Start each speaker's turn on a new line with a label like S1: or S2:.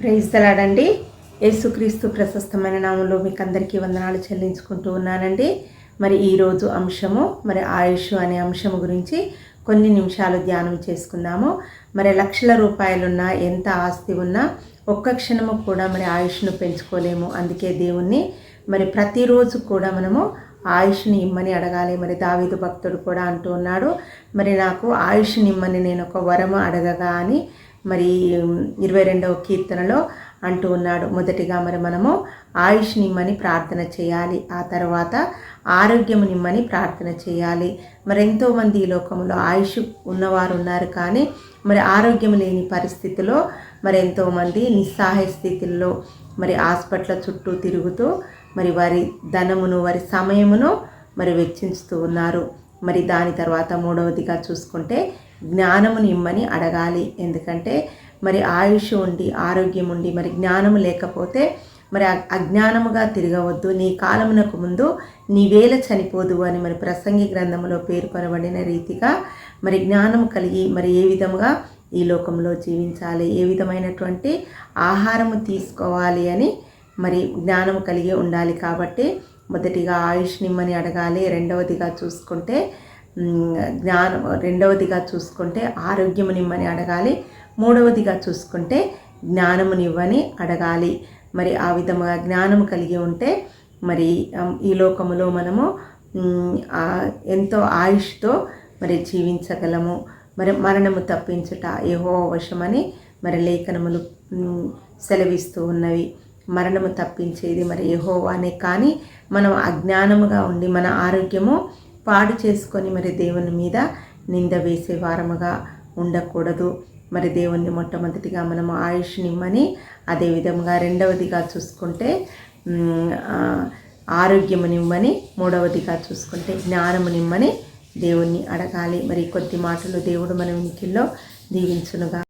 S1: Praise దలాడండి యేసుక్రీస్తు ప్రశస్తమైన నామంలో మీకు అందరికీ వందనాలు చెల్లించుకుంటూ ఉన్నానండి. మరి ఈరోజు అంశము మరి ఆయుష్ అనే అంశము గురించి కొన్ని నిమిషాలు ధ్యానం చేసుకుందాము. మరి లక్షల రూపాయలున్నా ఎంత ఆస్తి ఉన్నా ఒక్క క్షణము కూడా మరి ఆయుష్ను పెంచుకోలేము. అందుకే దేవుణ్ణి మరి ప్రతిరోజు కూడా మనము ఆయుష్ని ఇమ్మని అడగాలి. మరి దావీదు భక్తుడు కూడా అంటూ ఉన్నాడు మరి నాకు ఆయుష్ని ఇమ్మని నేను ఒక వరము అడగగా అని మరి ఇరవై రెండవ కీర్తనలో అంటూ ఉన్నాడు. మొదటిగా మరి మనము ఆయుష్ నిమ్మని ప్రార్థన చేయాలి. ఆ తర్వాత ఆరోగ్యం నిమ్మని ప్రార్థన చేయాలి. మరి ఎంతోమంది ఈ లోకంలో ఆయుష్ ఉన్నవారు ఉన్నారు కానీ మరి ఆరోగ్యం లేని పరిస్థితిలో మరి ఎంతోమంది నిస్సహాయ స్థితిలో మరి హాస్పిటల్ చుట్టూ తిరుగుతూ మరి వారి ధనమును వారి సమయమును మరి వెచ్చించుతూ ఉన్నారు. మరి దాని తర్వాత మూడవదిగా చూసుకుంటే జ్ఞానముని ఇమ్మని అడగాలి. ఎందుకంటే మరి ఆయుష్ ఉండి ఆరోగ్యం ఉండి మరి జ్ఞానము లేకపోతే మరి అజ్ఞానముగా తిరగవద్దు. నీ కాలమునకు ముందు నీ వేల చనిపోదు అని మరి ప్రసంగి గ్రంథంలో పేర్కొనబడిన రీతిగా మరి జ్ఞానం కలిగి మరి ఏ విధముగా ఈ లోకంలో జీవించాలి? ఏ విధమైనటువంటి ఆహారము తీసుకోవాలి అని మరి జ్ఞానం కలిగి ఉండాలి. కాబట్టి మొదటిగా ఆయుష్నిమ్మని అడగాలి రెండవదిగా చూసుకుంటే జ్ఞానం రెండవదిగా చూసుకుంటే ఆరోగ్యమునిమ్మని అడగాలి మూడవదిగా చూసుకుంటే జ్ఞానమునివ్వని అడగాలి. మరి ఆ విధముగా జ్ఞానము కలిగి ఉంటే మరి ఈ లోకములో మనము ఎంతో ఆయుష్తో మరి జీవించగలము. మరి మరణము తప్పించుట ఏహో అవశమని మరి లేఖనములు సెలవిస్తూ ఉన్నవి. మరణము తప్పించేది మరి యహోవానే. కానీ మనం అజ్ఞానముగా ఉండి మన ఆరోగ్యము పాడు చేసుకొని మరి దేవుని మీద నింద వేసే వారముగా ఉండకూడదు. మరి దేవుణ్ణి మొట్టమొదటిగా మనము ఆయుష్నిమ్మని అదే అదేవిధంగా రెండవదిగా చూసుకుంటే ఆరోగ్యము నిమ్మని మూడవదిగా చూసుకుంటే జ్ఞానమునిమ్మని దేవుణ్ణి అడగాలి. మరి కొద్ది మాటలు దేవుడు మన ఉనికిల్లో దీవించునుగా.